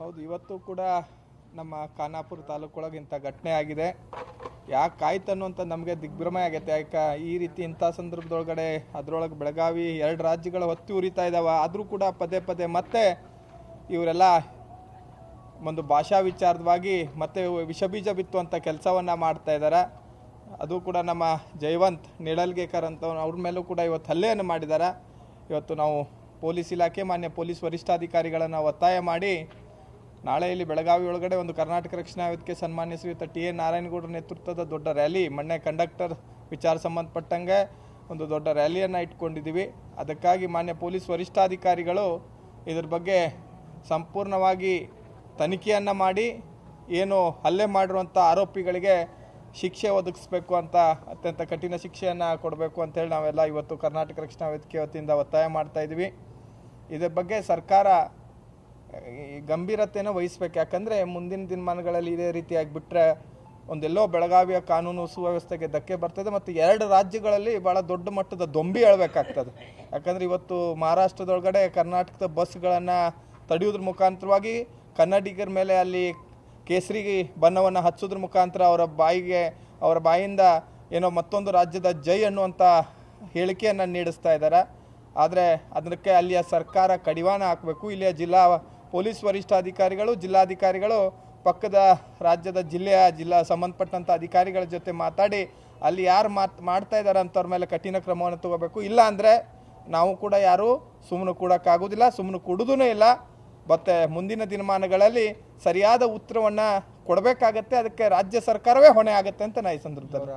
ಹೌದು, ಇವತ್ತು ಕೂಡ ನಮ್ಮ ಖಾನಾಪುರ ತಾಲೂಕೊಳಗೆ ಇಂಥ ಘಟನೆ ಆಗಿದೆ. ಯಾಕೆ ಆಯ್ತು ಅನ್ನುವಂಥ ನಮಗೆ ದಿಗ್ಭ್ರಮೆ ಆಗೈತೆ. ಯಾಕೆ ಈ ರೀತಿ ಇಂಥ ಸಂದರ್ಭದೊಳಗಡೆ ಅದರೊಳಗೆ ಬೆಳಗಾವಿ ಎರಡು ರಾಜ್ಯಗಳ ಹೊತ್ತಿ ಉರಿತಾ ಇದ್ದಾವೆ ಆದರೂ ಕೂಡ ಪದೇ ಪದೇ ಮತ್ತೆ ಇವರೆಲ್ಲ ಒಂದು ಭಾಷಾ ವಿಚಾರವಾಗಿ ಮತ್ತೆ ವಿಷಬೀಜ ಬಿತ್ತುವಂಥ ಕೆಲಸವನ್ನು ಮಾಡ್ತಾ ಇದ್ದಾರೆ ಅದು ಕೂಡ ನಮ್ಮ ಜಯವಂತ್ ನಿಳಲ್ಗೇಕರ್ ಅಂತ ಅವ್ರ ಮೇಲೂ ಕೂಡ ಇವತ್ತು ಹಲ್ಲೆಯನ್ನು ಮಾಡಿದ್ದಾರೆ ಇವತ್ತು ನಾವು ಪೊಲೀಸ್ ಇಲಾಖೆ, ಮಾನ್ಯ ಪೊಲೀಸ್ ವರಿಷ್ಠಾಧಿಕಾರಿಗಳನ್ನು ಒತ್ತಾಯ ಮಾಡಿ ನಾಳೆ ಇಲ್ಲಿ ಬೆಳಗಾವಿ ಒಳಗಡೆ ಒಂದು ಕರ್ನಾಟಕ ರಕ್ಷಣಾ ವೇದಿಕೆ ಸನ್ಮಾನ್ಯ ಶ್ರೀಯುತ ಟಿ ಎ ನಾರಾಯಣಗೌಡರ ನೇತೃತ್ವದ ದೊಡ್ಡ ರ್ಯಾಲಿ ಮೊನ್ನೆ ಕಂಡಕ್ಟರ್ ವಿಚಾರ ಸಂಬಂಧಪಟ್ಟಂಗೆ ಒಂದು ದೊಡ್ಡ ರ್ಯಾಲಿಯನ್ನು ಇಟ್ಕೊಂಡಿದ್ದೀವಿ. ಅದಕ್ಕಾಗಿ ಮಾನ್ಯ ಪೊಲೀಸ್ ವರಿಷ್ಠಾಧಿಕಾರಿಗಳು ಇದ್ರ ಬಗ್ಗೆ ಸಂಪೂರ್ಣವಾಗಿ ತನಿಖೆಯನ್ನು ಮಾಡಿ, ಏನು ಹಲ್ಲೆ ಮಾಡಿರುವಂಥ ಆರೋಪಿಗಳಿಗೆ ಶಿಕ್ಷೆ ಒದಗಿಸ್ಬೇಕು ಅಂತ ಅತ್ಯಂತ ಕಠಿಣ ಶಿಕ್ಷೆಯನ್ನು ಕೊಡಬೇಕು ಅಂತೇಳಿ ನಾವೆಲ್ಲ ಇವತ್ತು ಕರ್ನಾಟಕ ರಕ್ಷಣಾ ವೇದಿಕೆ ವತಿಯಿಂದ ಒತ್ತಾಯ ಮಾಡ್ತಾ ಇದ್ದೀವಿ. ಇದ್ರ ಬಗ್ಗೆ ಸರ್ಕಾರ ಈ ಗಂಭೀರತೆಯನ್ನು ವಹಿಸ್ಬೇಕು. ಯಾಕಂದರೆ ಮುಂದಿನ ದಿನಮಾನಗಳಲ್ಲಿ ಇದೇ ರೀತಿಯಾಗಿ ಬಿಟ್ಟರೆ ಒಂದೆಲ್ಲೋ ಬೆಳಗಾವಿಯ ಕಾನೂನು ಸುವ್ಯವಸ್ಥೆಗೆ ಧಕ್ಕೆ ಬರ್ತದೆ ಮತ್ತು ಎರಡು ರಾಜ್ಯಗಳಲ್ಲಿ ಭಾಳ ದೊಡ್ಡ ಮಟ್ಟದ ದೊಂಬಿ ಹೇಳ್ಬೇಕಾಗ್ತದೆ. ಯಾಕಂದರೆ ಇವತ್ತು ಮಹಾರಾಷ್ಟ್ರದೊಳಗಡೆ ಕರ್ನಾಟಕದ ಬಸ್ಗಳನ್ನು ತಡೆಯೋದ್ರ ಮುಖಾಂತರವಾಗಿ ಕನ್ನಡಿಗರ ಮೇಲೆ ಅಲ್ಲಿ ಕೇಸರಿ ಬಣ್ಣವನ್ನು ಹಚ್ಚೋದ್ರ ಮುಖಾಂತರ ಅವರ ಬಾಯಿಗೆ, ಅವರ ಬಾಯಿಂದ ಏನೋ ಮತ್ತೊಂದು ರಾಜ್ಯದ ಜೈ ಅನ್ನುವಂಥ ಹೇಳಿಕೆಯನ್ನು ನೀಡಿಸ್ತಾ ಇದ್ದಾರೆ. ಆದರೆ ಅದಕ್ಕೆ ಅಲ್ಲಿಯ ಸರ್ಕಾರ ಕಡಿವಾಣ ಹಾಕಬೇಕು. ಇಲ್ಲಿಯ ಜಿಲ್ಲಾ ಪೊಲೀಸ್ ವರಿಷ್ಠಾಧಿಕಾರಿಗಳು, ಜಿಲ್ಲಾಧಿಕಾರಿಗಳು, ಪಕ್ಕದ ರಾಜ್ಯದ ಜಿಲ್ಲೆಯ ಜಿಲ್ಲಾ ಸಂಬಂಧಪಟ್ಟಂಥ ಅಧಿಕಾರಿಗಳ ಜೊತೆ ಮಾತಾಡಿ, ಅಲ್ಲಿ ಯಾರು ಮಾತ್, ಮಾಡ್ತಾ ಇದ್ದಾರೆ ಅಂಥವ್ರ ಮೇಲೆ ಕಠಿಣ ಕ್ರಮವನ್ನು ತಗೋಬೇಕು. ಇಲ್ಲ ಅಂದರೆ ನಾವು ಕೂಡ ಯಾರೂ ಸುಮ್ಮನೆ ಕೂಡೋಕ್ಕಾಗೋದಿಲ್ಲ ಸುಮ್ಮನೆ ಕೊಡೋದೂ ಇಲ್ಲ. ಮತ್ತು ಮುಂದಿನ ದಿನಮಾನಗಳಲ್ಲಿ ಸರಿಯಾದ ಉತ್ತರವನ್ನು ಕೊಡಬೇಕಾಗತ್ತೆ, ಅದಕ್ಕೆ ರಾಜ್ಯ ಸರ್ಕಾರವೇ ಹೊಣೆ ಆಗುತ್ತೆ ಅಂತ ನಾನು ಈ ಸಂದರ್ಭದಲ್ಲಿ.